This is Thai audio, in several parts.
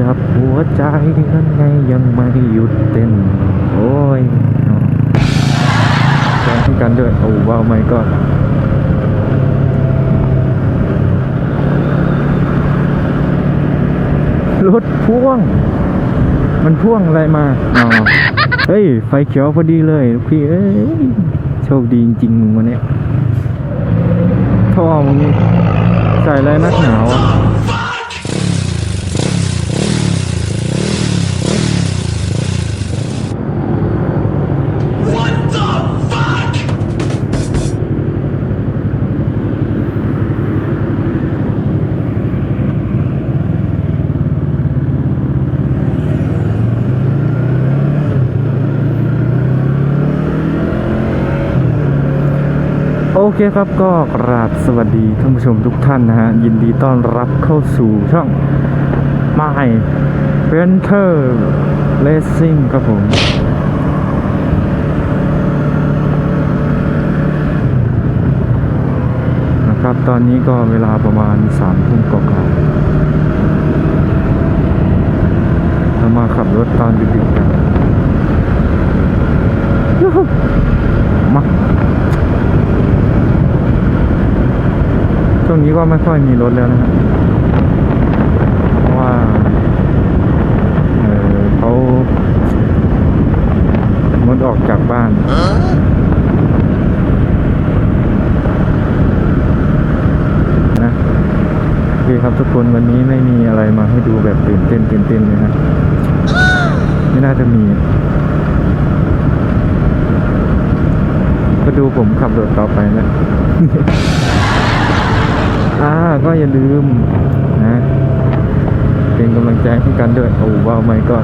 จับหัวใจนั้นไงยังไม่หยุดเต้น โอ้ยแจ้งกันด้วยโอ้ว้าวไม่ก็รถพ่วง มันพ่วงอะไรมาอ๋อเฮ้ย ไฟเขียวพอดีเลยลูกพี่ เอ้ย โชคดีจริงๆมึงวันนี้ท่อมึงนี่ใส่อะไรนักหนาวอะ โอเคครับก็กราบสวัสดีท่านผู้ชมทุกท่านนะฮะ ยินดีต้อนรับเข้าสู่ช่อง My Venture Racing ครับผม นะครับตอนนี้ก็เวลาประมาณสามทุ่มกว่าๆเรามาขับรถตอนดึกๆกันมา ช่วงนี้ก็ไม่ค่อยมีรถแล้วนะฮะเพราะว่าเออเขางดออกจากบ้านนะโอเคครับทุกคนวันนี้ไม่มีอะไรมาให้ดูแบบตื่นเต้นตื่นเต้นเลยนะไม่น่าจะมีก็ดูผมขับรถต่อไปนะ อ่าก็อย่าลืมนะเป็นกำลังใจให้กันด้วยโอ้ว้าวไม่ก็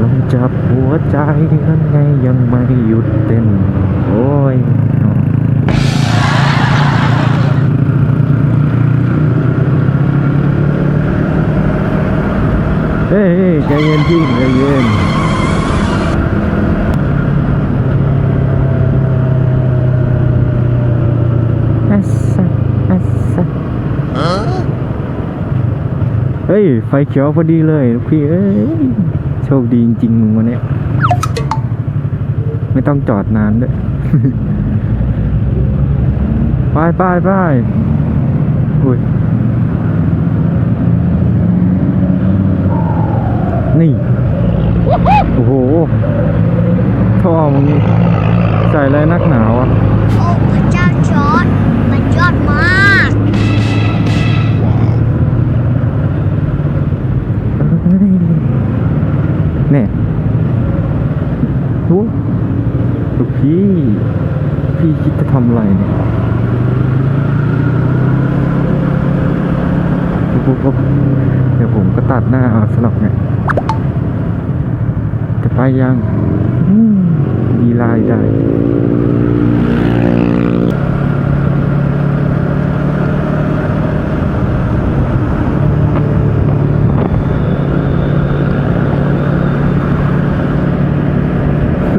ลองจับหัวใจนั้นไงยังไม่หยุดเต้นโอ้ยเฮ้ยใจเย็นพี่ใจเย็น อัสสะอัสสะเฮ้ย ไฟเขียวพอดีเลยพี่เอ้ย โชคดีจริงๆมึงวันนี้ไม่ต้องจอดนานด้วยไปไปไปอุ้ย นี่ โอ้โหท่อมึงนี่ใส่อะไรนักหนาวอะ เนี่ยรู้ลูกพี่ พี่คิดจะทำอะไรเนี่ยปุ๊บปุ๊บเดี๋ยวผมก็ตัดหน้าเอาสลับเนี่ย จะไปยังมดีลายได้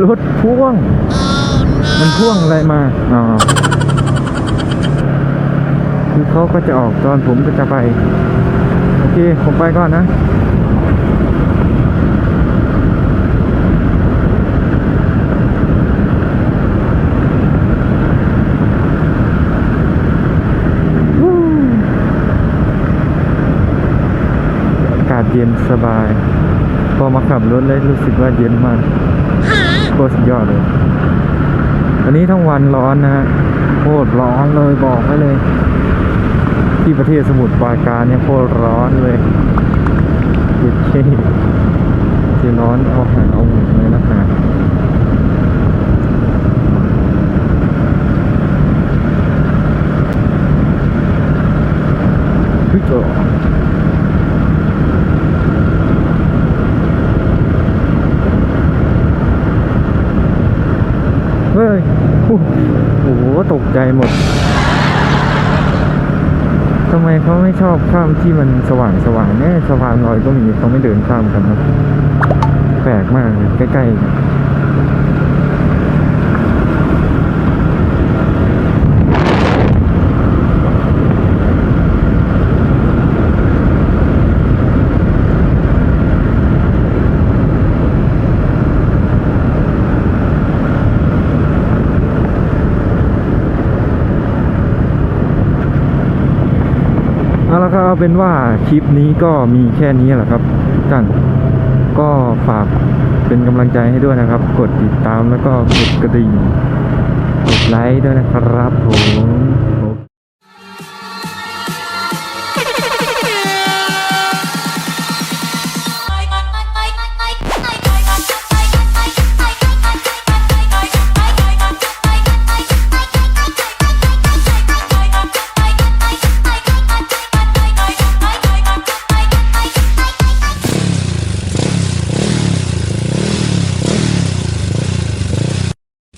รถ พ่วง มันพ่วงอะไรมาอ๋อคือเขาก็จะออกตอนผมก็จะไป โอเค ผมไปก่อนนะอากาศเย็นสบาย พอมาขับรถเลยรู้สึกว่าเย็นมาก โคตรสุดยอดเลยวันนี้ทั้งวันร้อนนะฮะโคตรร้อนเลยบอกไว้เลย ที่ประเทศสมุทรปราการเนี่ยโคตรร้อนเลยเย็ดเช่ที่ร้อนเอาหาเอาหมดเลยนะฮะาเฮ้ยเออเฮ้ย โอ้โหตกใจหมดทำไมเขาไม่ชอบข้ามที่มันสว่างสว่างแน่สะพานลอยก็มีเขาไม่เดินข้ามกันครับ แปลกมากเลยใกล้ๆ เป็นว่าคลิปนี้ก็มีแค่นี้แหละครับกท่านก็ฝากเป็นกำลังใจให้ด้วยนะครับ กดติดตามแล้วก็กดกระดิ่งกดไลค์ด้วยนะครับผม